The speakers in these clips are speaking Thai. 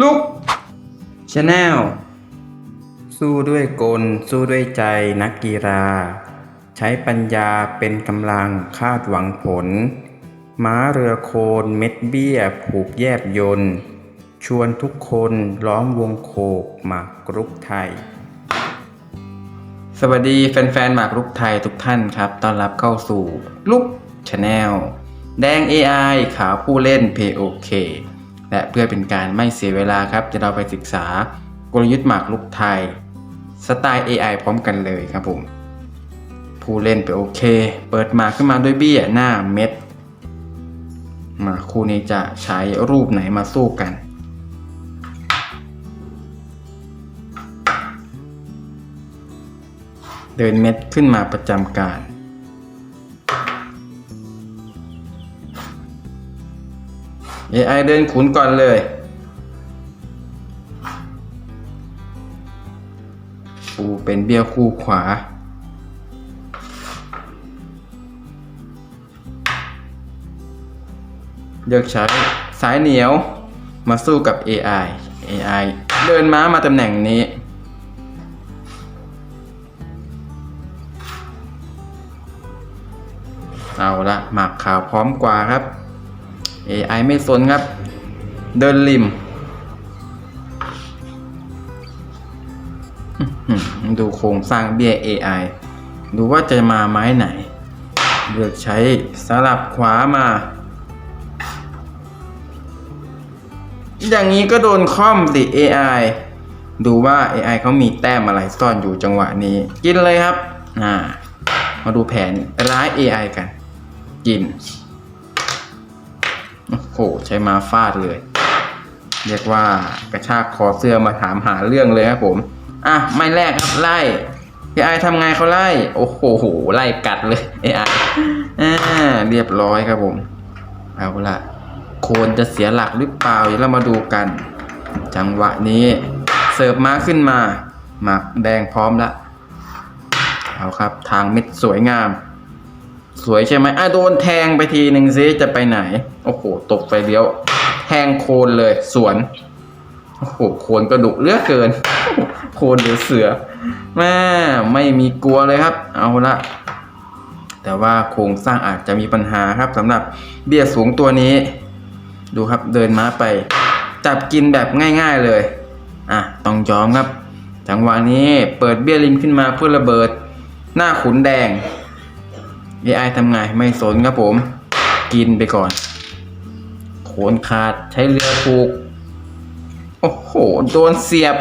ลุกชาแนลสู้ด้วยกล สู้ด้วยใจนักกีฬา ใช้ปัญญาเป็นกำลังคาดหวังผล ม้าเรือโคนเม็ดเบี้ย ผูกแยบยนต์ชวนทุกคนล้อมวงโคกหมากรุกไทย สวัสดีแฟนๆหมากรุกไทยทุกท่านครับต้อนรับเข้าสู่ลุกชาแนลแดง AI ขาวผู้เล่น POK และเพื่อเป็นการไม่เสียเวลาครับจะเราไปศึกษากลยุทธ์หมากรุกไทย สไตล์ AI พร้อมกันเลยครับผม ผู้เล่น POK เค เปิดหมาขึ้นมาด้วยเบี้ยหน้าเม็ด มาคู่นี้จะใช้รูปไหนมาสู้กันเดินเม็ดขึ้นมาประจำการ AI เดินขุนก่อนเลย ปูเป็นเบี้ยคู่ขวา เลือกใช้สายเหนียวมาสู้กับ AI AI เดินม้ามาตำแหน่งนี้ เอาละหมากขาวพร้อมกว่าครับ AI ไม่สนครับ เดินริม ดูโครงสร้างเบี้ย AI ดูว่าจะมาไม้ไหน เลือกใช้สลับขวามา อย่างนี้ก็โดนคอมสิ AI ดูว่า AI เขามีแต้มอะไรซ่อนอยู่จังหวะนี้ กินเลยครับ อ่า มาดูแผนร้าย AI กัน กิน โอ้โหใช้มาฟาดเลย เรียกว่ากระชากคอเสื้อมาถามหาเรื่องเลยครับผม อะไม่แรกครับไล่ AI ทำไงเขาไล่ โอ้โหไล่กัดเลย AI อ่าเรียบร้อยครับผม เอาละโคนจะเสียหลักหรือเปล่าเดี๋ยวเรามาดูกัน จังหวะนี้ เสิร์ฟม้าขึ้นมาหมากแดงพร้อมละเอาครับ ทางเม็ดสวยงาม สวยใช่ไหมอะโดนแทงไปทีหนึ่งซิจะไปไหน โอ้โห ตกไปเลี้ยว แทงโคนเลย สวน โอ้โห โคนก็ดุกเลือกเกิน โคนหรือเสือ แม่ไม่มีกลัวเลยครับ เอาละ แต่ว่าโครงสร้างอาจจะมีปัญหาครับสำหรับเบี้ยสูงตัวนี้ ดูครับเดินม้าไป จับกินแบบง่าย ๆเลย อะ ต้องยอมครับ จังหวะนี้เปิดเบี้ยริมขึ้นมาเพื่อระเบิด หน้าขุนแดง AI ทำไงไม่สนครับผม กินไปก่อน โขนขาดใช้เรือผูก โอ้โห โดนเสียบ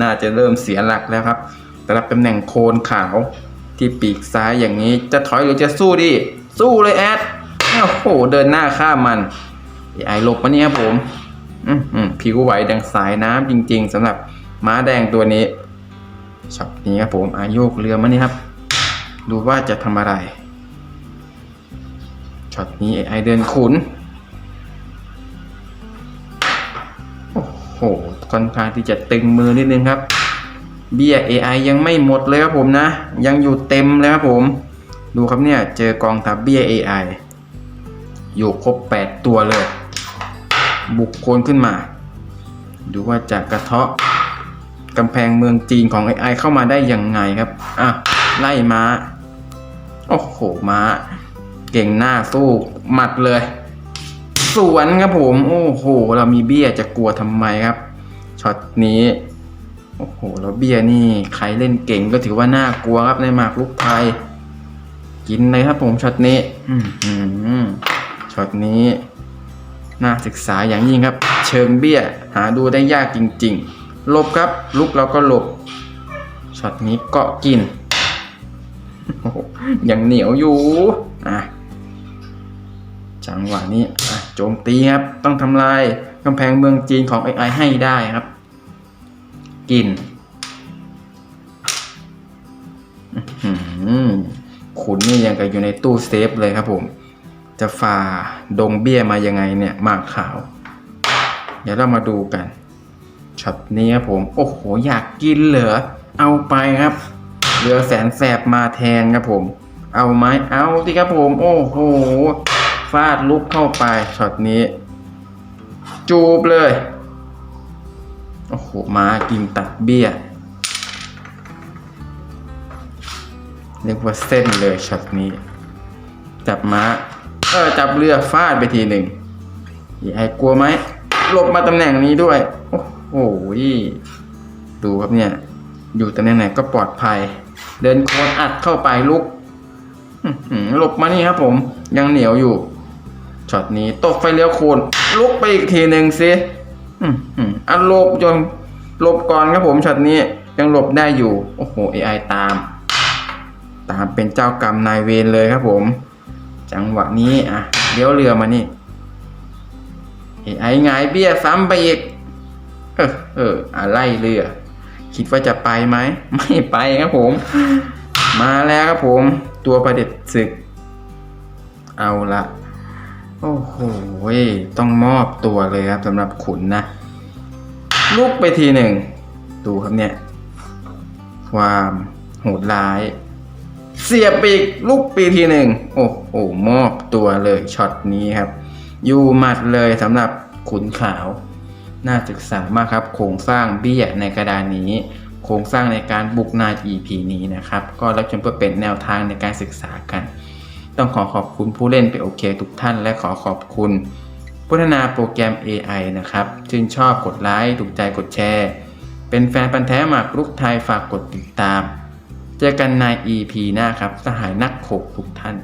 น่าจะเริ่มเสียหลักแล้วครับสำหรับตำแหน่งโคนขาวที่ปีกซ้ายอย่างนี้ จะถอยหรือจะสู้ดี สู้เลยแอด โอ้โห เดินหน้าข้ามมัน AI หลบมาเนี่ยครับผมอืมอืมผิวไหวดังสายน้ำจริง ๆสำหรับม้าแดงตัวนี้ช็อตนี้ครับผมอาโยกเรือมานี่ครับ ดูว่าจะทำอะไร ช็อตนี้ AI เดินขุน โอ้โหค่อนข้างที่จะตึงมือนิดนึงครับ เบี้ย AI ยังไม่หมดเลยครับผมนะ ยังอยู่เต็มเลยครับผม ดูครับเนี่ย เจอกองทัพเบี้ย AI อยู่ครบ 8 ตัวเลย บุกโคนขึ้นมา ดูว่าจะกระเทาะกำแพงเมืองจีนของ AI เข้ามาได้ยังไงครับ อะ ไล่ม้า โอ้โหม้า เก่งหน้าสู้หมัดเลย สวนครับผม โอ้โห เรามีเบี้ยจะกลัวทำไมครับช็อตนี้โอ้โหแล้วเบี้ยนี่ใครเล่นเก่งก็ถือว่าน่ากลัวครับในหมากลุกไทย กินเลยครับผมช็อตนี้อืมช็อตนี้น่าศึกษาอย่างยิ่งครับ เชิงเบี้ยหาดูได้ยากจริงๆหลบครับ ลุกเราก็หลบช็อตนี้เกาะกินอ้โหยังเหนียวอยู่อะ จังหวะนี้โจมตีครับ ต้องทำลายกำแพงเมืองจีนของ AI ให้ได้ครับ กินขุนนี่ยังกับอยู่ในตู้เซฟเลยครับผม จะฝ่าดงเบี้ยมายังไงเนี่ยมากขาว เดี๋ยวเรามาดูกันช็อตนี้ครับผม โอ้โห อยากกินเหรอเอาไปครับเรือแสนแสบมาแทนครับผม เอาไหมเอาสิครับผม โอ้โห ฟาดลุกเข้าไปช็อตนี้ จูบเลย โอ้โหม้ากินตัดเบี้ยเรียกว่าเส้นเลยช็อตนี้ จับม้า เออ จับเรือฟาดไปทีหนึ่งอีไอกลัวไหมหลบมาตำแหน่งนี้ด้วย โอ้โหดูครับเนี่ย อยู่ตำแหน่งไหนก็ปลอดภัย เดินโคนอัดเข้าไปลุกอื้อหือหลบมานี่ครับผมยังเหนียวอยู่ ช็อตนี้ตบไฟเลี้ยวโคนลุกไปอีกทีหนึ่งสิอืมอืมอะหลบจนหลบก่อนครับผมช็อตนี้ยังหลบได้อยู่ โอ้โห AI ตาม ตามเป็นเจ้ากรรมนายเวรเลยครับผม จังหวะนี้อะเลี้ยวเรือมานี่ AI หงายเบี้ยซ้ำไปอีก เออเอออะไรเรือ คิดว่าจะไปไหม ไม่ไปครับผม มาแล้วครับผม ตัวประเด็จศึก เอาละ โอ้โห ต้องมอบตัวเลยครับสำหรับขุนนะ ลุกไปทีหนึ่ง ดูครับเนี่ย ความโหดร้าย เสียบปีกลูกปีทีหนึ่ง โอ้โห มอบตัวเลยช็อตนี้ครับ อยู่หมัดเลยสำหรับขุนขาว น่าศึกษามากครับ โครงสร้างเบี้ยในกระดานนี้ โครงสร้างในการบุกนา EP นี้นะครับ ก็รับชมเพื่อเป็นแนวทางในการศึกษากัน ต้องขอขอบคุณผู้เล่นไปโอเคทุกท่าน และขอขอบคุณพัฒนาโปรแกรม AI นะครับชื่นชอบกดไลค์ถูกใจกดแชร์ เป็นแฟนพันธ์แท้หมากรุกไทยฝากกดติดตาม เจอกันใน EP หน้าครับ สหายนักขกทุกท่าน